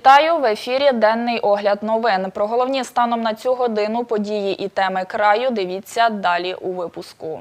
Вітаю в ефірі Денний огляд новин. Про головні станом на цю годину події і теми краю. Дивіться далі у випуску.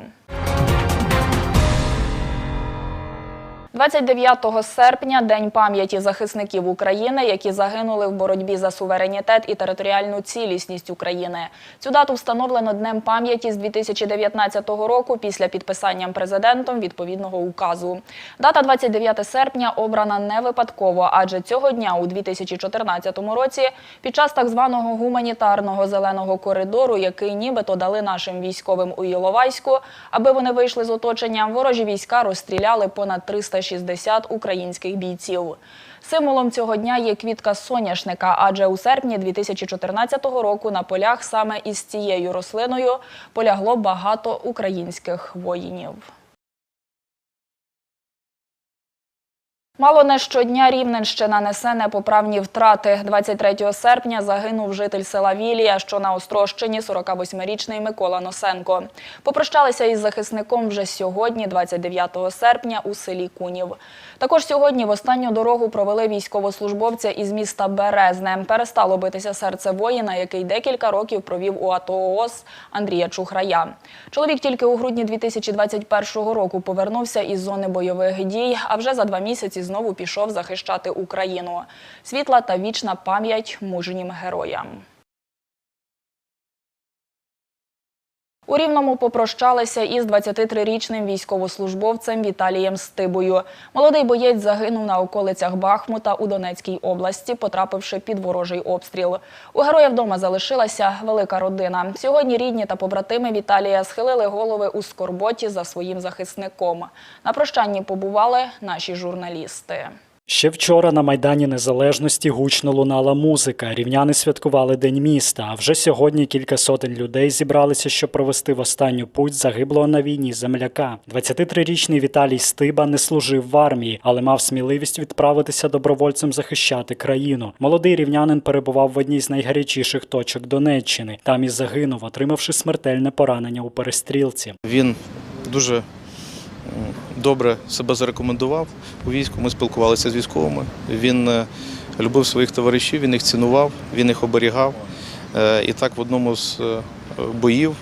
29 серпня День пам'яті захисників України, які загинули в боротьбі за суверенітет і територіальну цілісність України. Цю дату встановлено Днем пам'яті з 2019 року після підписання президентом відповідного указу. Дата 29 серпня обрана не випадково, адже цього дня у 2014 році під час так званого гуманітарного зеленого коридору, який нібито дали нашим військовим у Іловайську, аби вони вийшли з оточення, ворожі війська розстріляли понад 360 українських бійців. Символом цього дня є квітка соняшника, адже у серпні 2014 року на полях саме із цією рослиною полягло багато українських воїнів. Мало не щодня Рівненщина несе непоправні втрати. 23 серпня загинув житель села Вілія, що на Острощині, 48-річний Микола Носенко. Попрощалися із захисником вже сьогодні, 29 серпня, у селі Кунів. Також сьогодні в останню дорогу провели військовослужбовця із міста Березне. Перестало битися серце воїна, який декілька років провів у АТО ООС Андрія Чухрая. Чоловік тільки у грудні 2021 року повернувся із зони бойових дій, а вже за два місяці знову пішов захищати Україну. Світла та вічна пам'ять мужнім героям. У Рівному попрощалися із 23-річним військовослужбовцем Віталієм Стибою. Молодий боєць загинув на околицях Бахмута у Донецькій області, потрапивши під ворожий обстріл. У героя вдома залишилася велика родина. Сьогодні рідні та побратими Віталія схилили голови у скорботі за своїм захисником. На прощанні побували наші журналісти. Ще вчора на Майдані Незалежності гучно лунала музика. Рівняни святкували День міста. А вже сьогодні кілька сотень людей зібралися, щоб провести в останню путь загиблого на війні земляка. 23-річний Віталій Стиба не служив в армії, але мав сміливість відправитися добровольцем захищати країну. Молодий рівнянин перебував в одній з найгарячіших точок Донеччини. Там і загинув, отримавши смертельне поранення у перестрілці. Він дуже добре себе зарекомендував у війську. Ми спілкувалися з військовими. Він е, любив своїх товаришів, він їх цінував, він їх оберігав. Е, І так в одному з е, боїв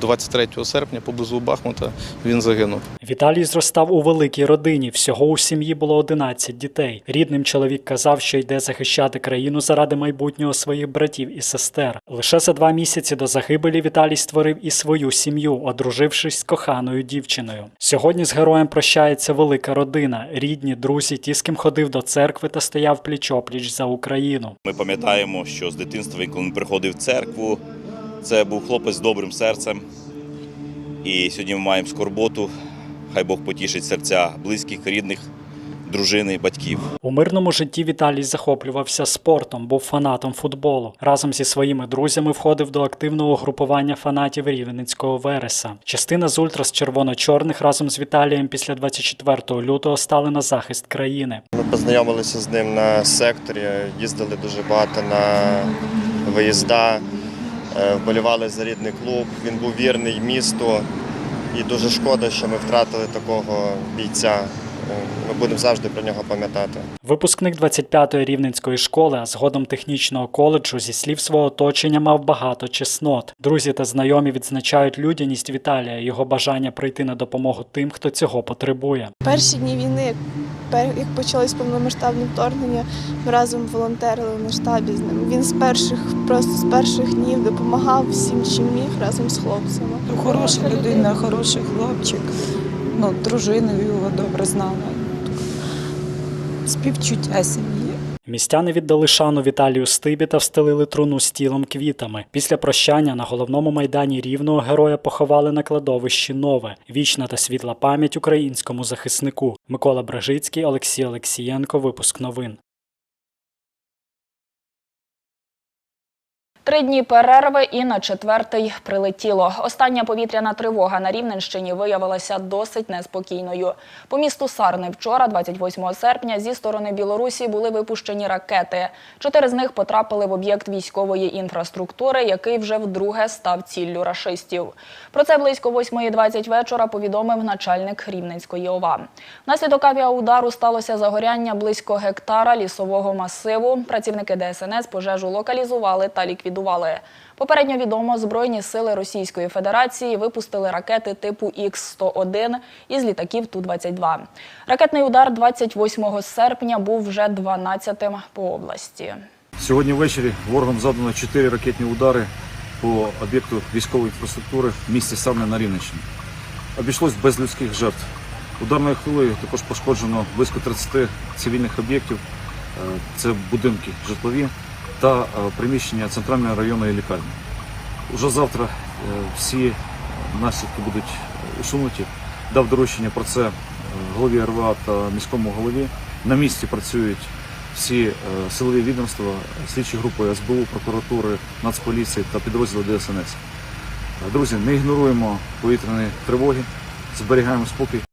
23 серпня поблизу Бахмута він загинув. Віталій зростав у великій родині. Всього у сім'ї було 11 дітей. Рідним чоловік казав, що йде захищати країну заради майбутнього своїх братів і сестер. Лише за два місяці до загибелі Віталій створив і свою сім'ю, одружившись з коханою дівчиною. Сьогодні з героєм прощається велика родина, рідні, друзі, ті, з ким ходив до церкви та стояв пліч-опліч за Україну. Ми пам'ятаємо, що з дитинства, коли він приходив в церкву, це був хлопець з добрим серцем. І сьогодні ми маємо скорботу. Хай Бог потішить серця близьких, рідних, дружини, батьків. У мирному житті Віталій захоплювався спортом, був фанатом футболу. Разом зі своїми друзями входив до активного групування фанатів Рівненського Вереса. Частина з ультрас червоно-чорних разом з Віталієм після 24 лютого стали на захист країни. Ми познайомилися з ним на секторі, їздили дуже багато на виїзда, вболівали за рідний клуб. Він був вірний місту. І дуже шкода, що ми втратили такого бійця. Е, Ми будемо завжди про нього пам'ятати. Випускник 25-ї рівненської школи, а згодом технічного коледжу, зі слів свого оточення мав багато чеснот. Друзі та знайомі відзначають людяність Віталія, його бажання прийти на допомогу тим, хто цього потребує. Перші дні війни, як, як почалось повномасштабне вторгнення, ми разом волонтерили на штабі з ним. Він з перших, просто з перших днів допомагав всім, чим міг разом з хлопцями. Хороша людина, хороший хлопчик. Ну, дружину його добре знала. Співчуття сім'ї. Містяни віддали шану Віталію Стибі та встелили труну з тілом квітами. Після прощання на головному майдані рівного героя поховали на кладовищі нове. Вічна та світла пам'ять українському захиснику. Микола Бражицький, Олексій Олексієнко. Випуск новин. Три дні перерви і на четвертий прилетіло. Остання повітряна тривога на Рівненщині виявилася досить неспокійною. По місту Сарни вчора, 28 серпня, зі сторони Білорусі були випущені ракети. Чотири з них потрапили в об'єкт військової інфраструктури, який вже вдруге став ціллю рашистів. Про це близько 8.20 вечора повідомив начальник Рівненської ОВА. Внаслідок авіаудару сталося загоряння близько гектара лісового масиву. Працівники ДСНС пожежу локалізували та ліквідували. Попередньо відомо, Збройні сили Російської Федерації випустили ракети типу Х-101 із літаків Ту-22. Ракетний удар 28 серпня був вже 12-тим по області. Сьогодні ввечері ворогом завдано чотири ракетні удари по об'єкту військової інфраструктури в місті Савне на Рівненщині. Обійшлось без людських жертв. Ударною хвилею також пошкоджено близько 30 цивільних об'єктів. Е, Це будинки житлові та е, приміщення центральної районної лікарні. Уже завтра е, всі наслідки будуть усунуті. Дав доручення про це е, голові РВА та міському голові. На місці працюють всі е, силові відомства, слідчі групи СБУ, прокуратури, Нацполіції та підрозділи ДСНС. Е, Друзі, не ігноруємо повітряні тривоги, зберігаємо спокій.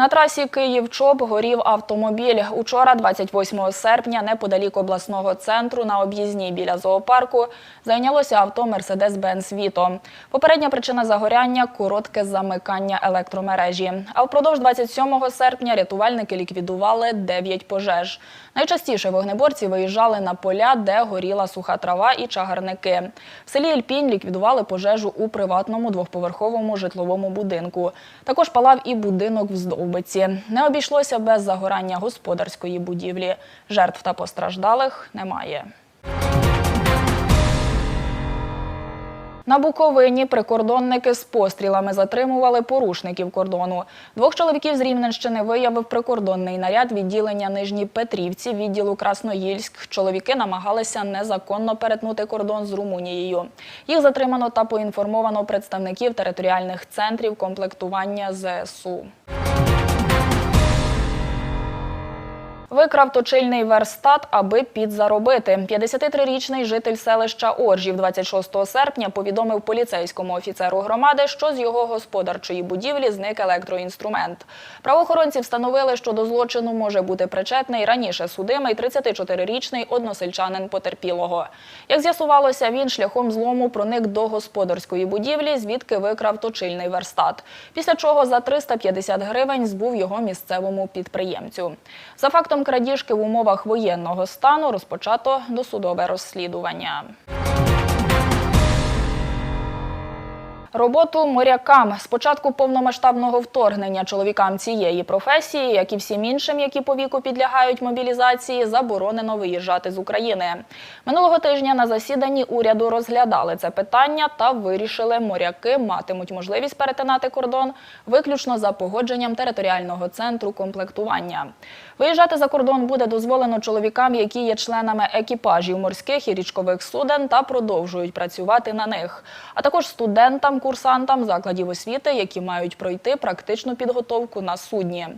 На трасі Київ-Чоп горів автомобіль. Учора, 28 серпня, неподалік обласного центру на об'їзній біля зоопарку зайнялося авто Mercedes-Benz Vito. Попередня причина загоряння – коротке замикання електромережі. А впродовж 27 серпня рятувальники ліквідували 9 пожеж. Найчастіше вогнеборці виїжджали на поля, де горіла суха трава і чагарники. В селі Ільпінь ліквідували пожежу у приватному двохповерховому житловому будинку. Також палав і будинок в Здовбиці. Не обійшлося без загорання господарської будівлі. Жертв та постраждалих немає. На Буковині прикордонники з пострілами затримували порушників кордону. Двох чоловіків з Рівненщини виявив прикордонний наряд відділення Нижні Петрівці відділу Красноїльськ. Чоловіки намагалися незаконно перетнути кордон з Румунією. Їх затримано та поінформовано представників територіальних центрів комплектування ЗСУ. Викрав точильний верстат, аби підзаробити. 53-річний житель селища Оржів 26 серпня повідомив поліцейському офіцеру громади, що з його господарчої будівлі зник електроінструмент. Правоохоронці встановили, що до злочину може бути причетний раніше судимий 34-річний односельчанин потерпілого. Як з'ясувалося, він шляхом злому проник до господарської будівлі, звідки викрав точильний верстат. Після чого за 350 гривень збув його місцевому підприємцю. За фактом крадіжки в умовах воєнного стану розпочато досудове розслідування. Роботу морякам з початку повномасштабного вторгнення чоловікам цієї професії, як і всім іншим, які по віку підлягають мобілізації, заборонено виїжджати з України. Минулого тижня на засіданні уряду розглядали це питання та вирішили, моряки матимуть можливість перетинати кордон виключно за погодженням територіального центру комплектування. Виїжджати за кордон буде дозволено чоловікам, які є членами екіпажів морських і річкових суден та продовжують працювати на них, а також студентам, курсантам закладів освіти, які мають пройти практичну підготовку на судні.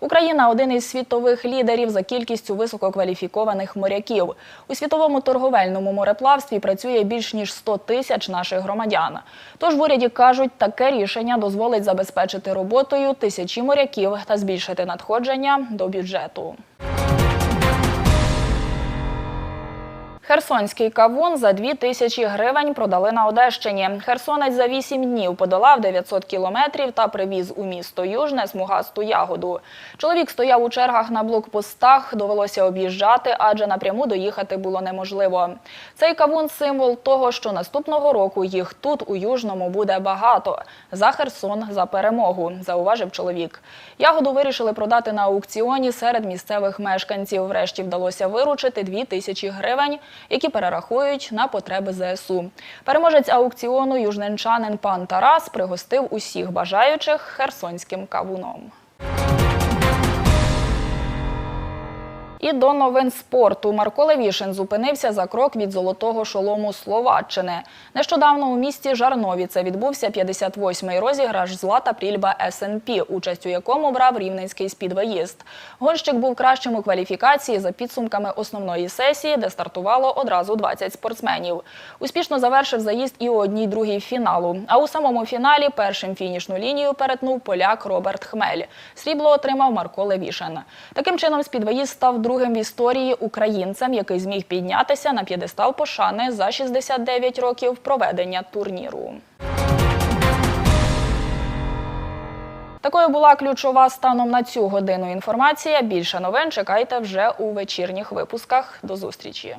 Україна один із світових лідерів за кількістю висококваліфікованих моряків. У світовому торговельному мореплавстві працює більш ніж 100 тисяч наших громадян. Тож в уряді кажуть, таке рішення дозволить забезпечити роботою тисячі моряків та збільшити надходження до бюджету. Херсонський кавун за 2 тисячі гривень продали на Одещині. Херсонець за 8 днів подолав 900 кілометрів та привіз у місто Южне смугасту ягоду. Чоловік стояв у чергах на блокпостах, довелося об'їжджати, адже напряму доїхати було неможливо. Цей кавун – символ того, що наступного року їх тут, у Южному, буде багато. За Херсон, за перемогу, зауважив чоловік. Ягоду вирішили продати на аукціоні серед місцевих мешканців. Врешті вдалося виручити 2 тисячі гривень, які перерахують на потреби ЗСУ. Переможець аукціону южненчанин пан Тарас пригостив усіх бажаючих херсонським кавуном. І до новин спорту Марко Левішин зупинився за крок від золотого шолому Словаччини. Нещодавно у місті Жарновіце відбувся 58-й розіграш Злата Прільба СНП, участь у якому брав рівненський спідвеїст. Гонщик був кращим у кваліфікації за підсумками основної сесії, де стартувало одразу 20 спортсменів. Успішно завершив заїзд і у одній другій фіналу. А у самому фіналі першим фінішну лінію перетнув поляк Роберт Хмель. Срібло отримав Марко Левішин. Таким чином, спідвеїст став другим в історії українцем, який зміг піднятися на п'єдестал пошани за 69 років проведення турніру. Такою була ключова станом на цю годину інформація. Більше новин чекайте вже у вечірніх випусках. До зустрічі.